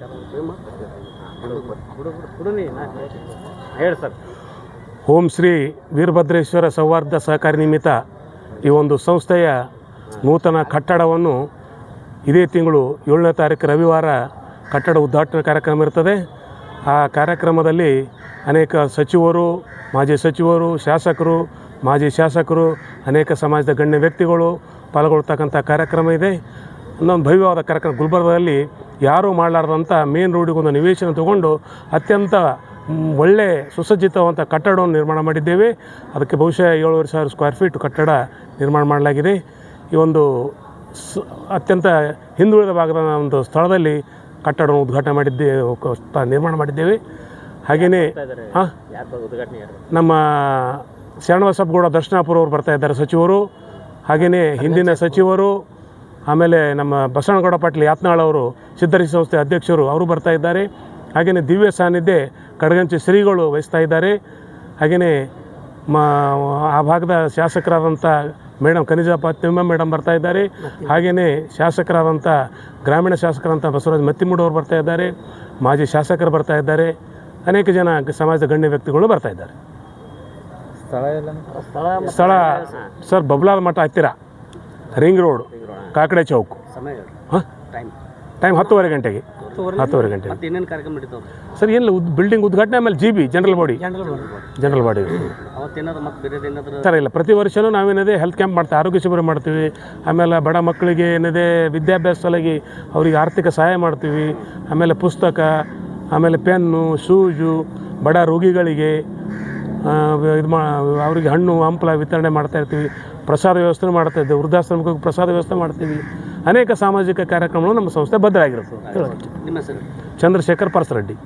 ಓಂ ಶ್ರೀ ವೀರಭದ್ರೇಶ್ವರ ಸೌಹಾರ್ದ ಸಹಕಾರಿ ನಿಮಿತ್ತ ಈ ಒಂದು ಸಂಸ್ಥೆಯ ನೂತನ ಕಟ್ಟಡವನ್ನು ಇದೇ ತಿಂಗಳು ಏಳನೇ ತಾರೀಕು ರವಿವಾರ ಕಟ್ಟಡ ಉದ್ಘಾಟನಾ ಕಾರ್ಯಕ್ರಮ ಇರ್ತದೆ. ಆ ಕಾರ್ಯಕ್ರಮದಲ್ಲಿ ಅನೇಕ ಸಚಿವರು, ಮಾಜಿ ಸಚಿವರು, ಶಾಸಕರು, ಮಾಜಿ ಶಾಸಕರು, ಅನೇಕ ಸಮಾಜದ ಗಣ್ಯ ವ್ಯಕ್ತಿಗಳು ಪಾಲ್ಗೊಳ್ತಕ್ಕಂಥ ಕಾರ್ಯಕ್ರಮ ಇದೆ. ಇನ್ನೊಂದು ಭವ್ಯವಾದ ಕಾರ್ಯಕ್ರಮ ಗುಲ್ಬರ್ಗದಲ್ಲಿ ಯಾರೂ ಮಾಡಲಾರ್ದಂಥ ಮೇನ್ ರೋಡಿಗೊಂದು ನಿವೇಶನ ತಗೊಂಡು ಅತ್ಯಂತ ಒಳ್ಳೆ ಸುಸಜ್ಜಿತವಂಥ ಕಟ್ಟಡವನ್ನು ನಿರ್ಮಾಣ ಮಾಡಿದ್ದೇವೆ. ಅದಕ್ಕೆ ಬಹುಶಃ ಏಳುವರೆ ಸಾವಿರ ಸ್ಕ್ವೇರ್ ಫೀಟ್ ಕಟ್ಟಡ ನಿರ್ಮಾಣ ಮಾಡಲಾಗಿದೆ. ಈ ಒಂದು ಸ್ ಅತ್ಯಂತ ಹಿಂದುಳಿದ ಭಾಗದ ಒಂದು ಸ್ಥಳದಲ್ಲಿ ಕಟ್ಟಡವನ್ನು ಉದ್ಘಾಟನೆ ಮಾಡಿದ್ದೆ ನಿರ್ಮಾಣ ಮಾಡಿದ್ದೇವೆ. ಹಾಗೆಯೇ ಹಾಂ? ನಮ್ಮ ಶರಣಬಸಪ್ಪಗೌಡ ದರ್ಶನಾಪುರ ಅವರು ಬರ್ತಾ ಇದ್ದಾರೆ ಸಚಿವರು. ಹಾಗೆಯೇ ಹಿಂದಿನ ಸಚಿವರು ಆಮೇಲೆ ನಮ್ಮ ಬಸವನಗೌಡ ಪಾಟೀಲ್ ಯಾತ್ನಾಳ್ ಅವರು ಸಿದ್ಧರಿಸಿ ಸಂಸ್ಥೆ ಅಧ್ಯಕ್ಷರು ಅವರು ಬರ್ತಾ ಇದ್ದಾರೆ. ಹಾಗೆಯೇ ದಿವ್ಯ ಸಾನ್ನಿಧ್ಯ ಕಡಗಂಚಿ ಶ್ರೀಗಳು ವಹಿಸ್ತಾ ಇದ್ದಾರೆ. ಹಾಗೆಯೇ ಮಾ ಆ ಭಾಗದ ಶಾಸಕರಾದಂಥ ಮೇಡಮ್ ಖನಿಜ ಫಾತಿಮಾ ಮೇಡಮ್ ಬರ್ತಾ ಇದ್ದಾರೆ. ಹಾಗೆಯೇ ಶಾಸಕರಾದಂಥ ಗ್ರಾಮೀಣ ಶಾಸಕರಂಥ ಬಸವರಾಜ್ ಮತ್ತಿಮೂಡು ಅವರು ಬರ್ತಾ ಇದ್ದಾರೆ. ಮಾಜಿ ಶಾಸಕರು ಬರ್ತಾ ಇದ್ದಾರೆ. ಅನೇಕ ಜನ ಸಮಾಜದ ಗಣ್ಯ ವ್ಯಕ್ತಿಗಳು ಬರ್ತಾ ಇದ್ದಾರೆ. ಸ್ಥಳ ಸರ್ ಬಬ್ಲಾದ ಮಠ ಹತ್ತಿರ. Ring road Kakade chowk. ಸಮಯ ಹಾಂ? ಟೈಮ್ ಹತ್ತುವರೆ ಗಂಟೆಗೆ. ಹತ್ತುವರೆ ಗಂಟೆಗೆ. ಕಾರ್ಯಕ್ರಮ ನಡೀತಾವೆ ಸರ್ ಏನಿಲ್ಲ ಬಿಲ್ಡಿಂಗ್ ಉದ್ಘಾಟನೆ ಆಮೇಲೆ G B general body general body sir ಇಲ್ಲ ಪ್ರತಿ ವರ್ಷವೂ ನಾವೇನಿದೆ ಹೆಲ್ತ್ ಕ್ಯಾಂಪ್ ಮಾಡ್ತೀವಿ ಆರೋಗ್ಯ ಶಿಬಿರ ಮಾಡ್ತೀವಿ. ಆಮೇಲೆ ಬಡ ಮಕ್ಕಳಿಗೆ ಏನಿದೆ ವಿದ್ಯಾಭ್ಯಾಸ ಸಲಗಿ ಅವರಿಗೆ ಆರ್ಥಿಕ ಸಹಾಯ ಮಾಡ್ತೀವಿ. ಆಮೇಲೆ ಪುಸ್ತಕ ಆಮೇಲೆ ಪೆನ್ನು ಶೂಜು ಬಡ ರೋಗಿಗಳಿಗೆ ಇದು ಮಾ ಅವರಿಗೆ ಹಣ್ಣು ಹಂಪಲ ವಿತರಣೆ ಮಾಡ್ತಾಯಿರ್ತೀವಿ ಪ್ರಸಾದ ವ್ಯವಸ್ಥೆ ಮಾಡ್ತಾ ಇದ್ದೀವಿ. ವೃದ್ಧಾಶ್ರಮಕ್ಕೆ ಪ್ರಸಾದ ವ್ಯವಸ್ಥೆ ಮಾಡ್ತೀವಿ. ಅನೇಕ ಸಾಮಾಜಿಕ ಕಾರ್ಯಕ್ರಮಗಳು ನಮ್ಮ ಸಂಸ್ಥೆ ಹೆಸರು? ಚಂದ್ರಶೇಖರ್ ಪರಸರೆಡ್ಡಿ.